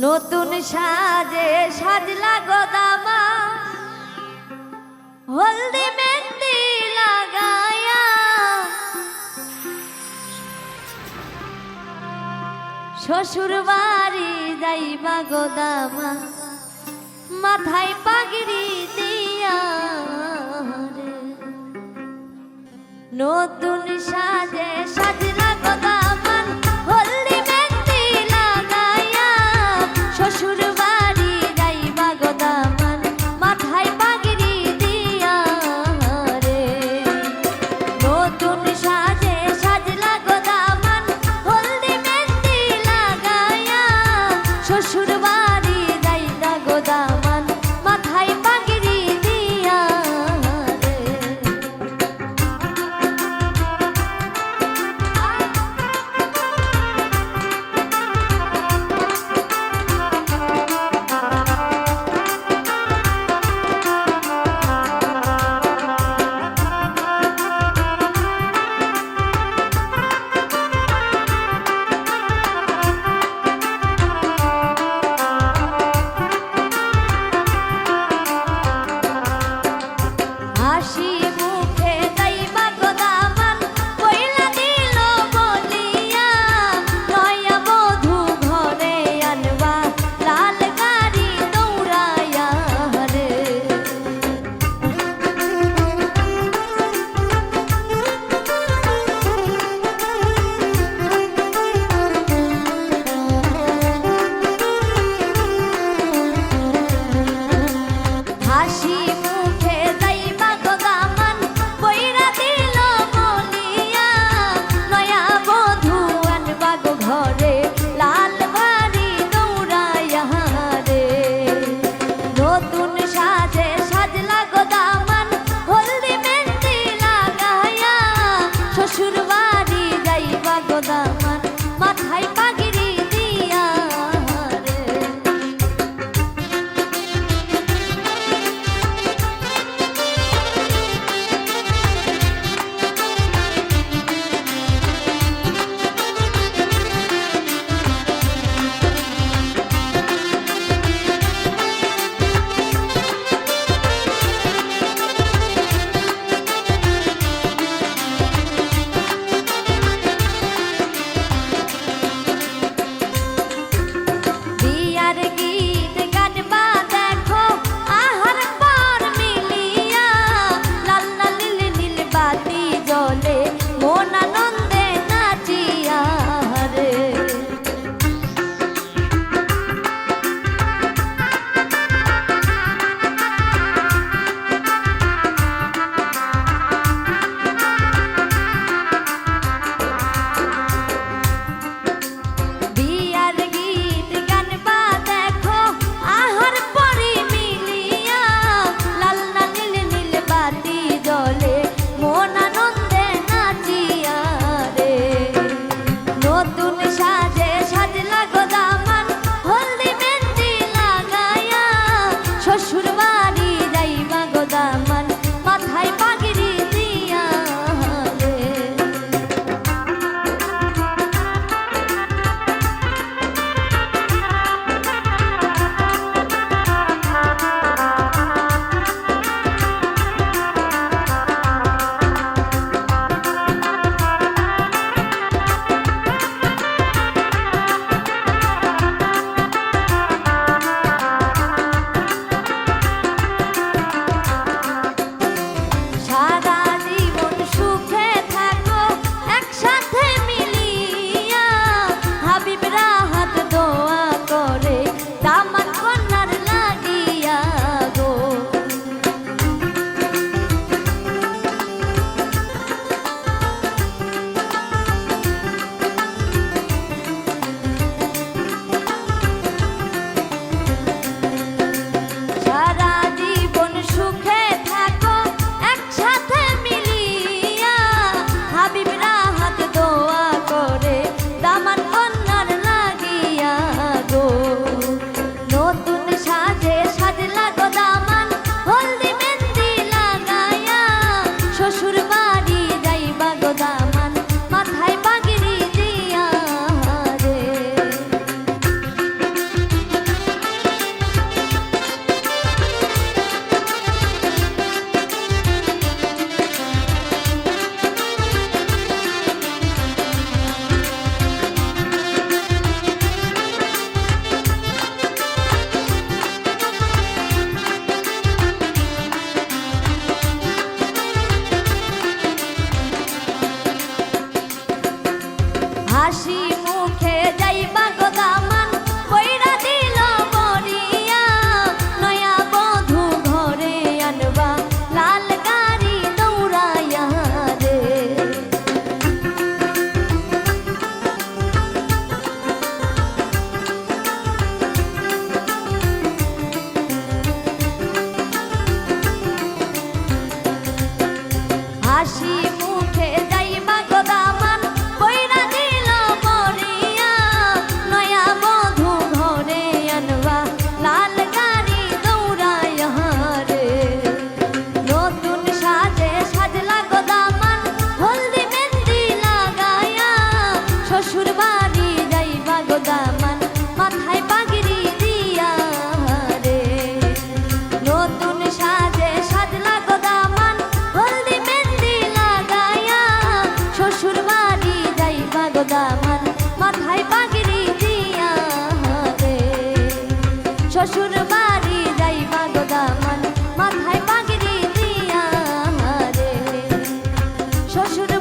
নতুন সাজে সাজলা গোদামা হলদি মেহেন্দি লাগায়া শ্বশুর বাড়ি যাইবা গোদামা, মাথায় পাগড়ি দিয়া। নতুন সাজে সাজলা গোদামান মাথায় পাগড়ি দিয়া রে শ্বশুর বাড়ি গোদামান মাথায় পাগড়ি দিয়া শ্বশুর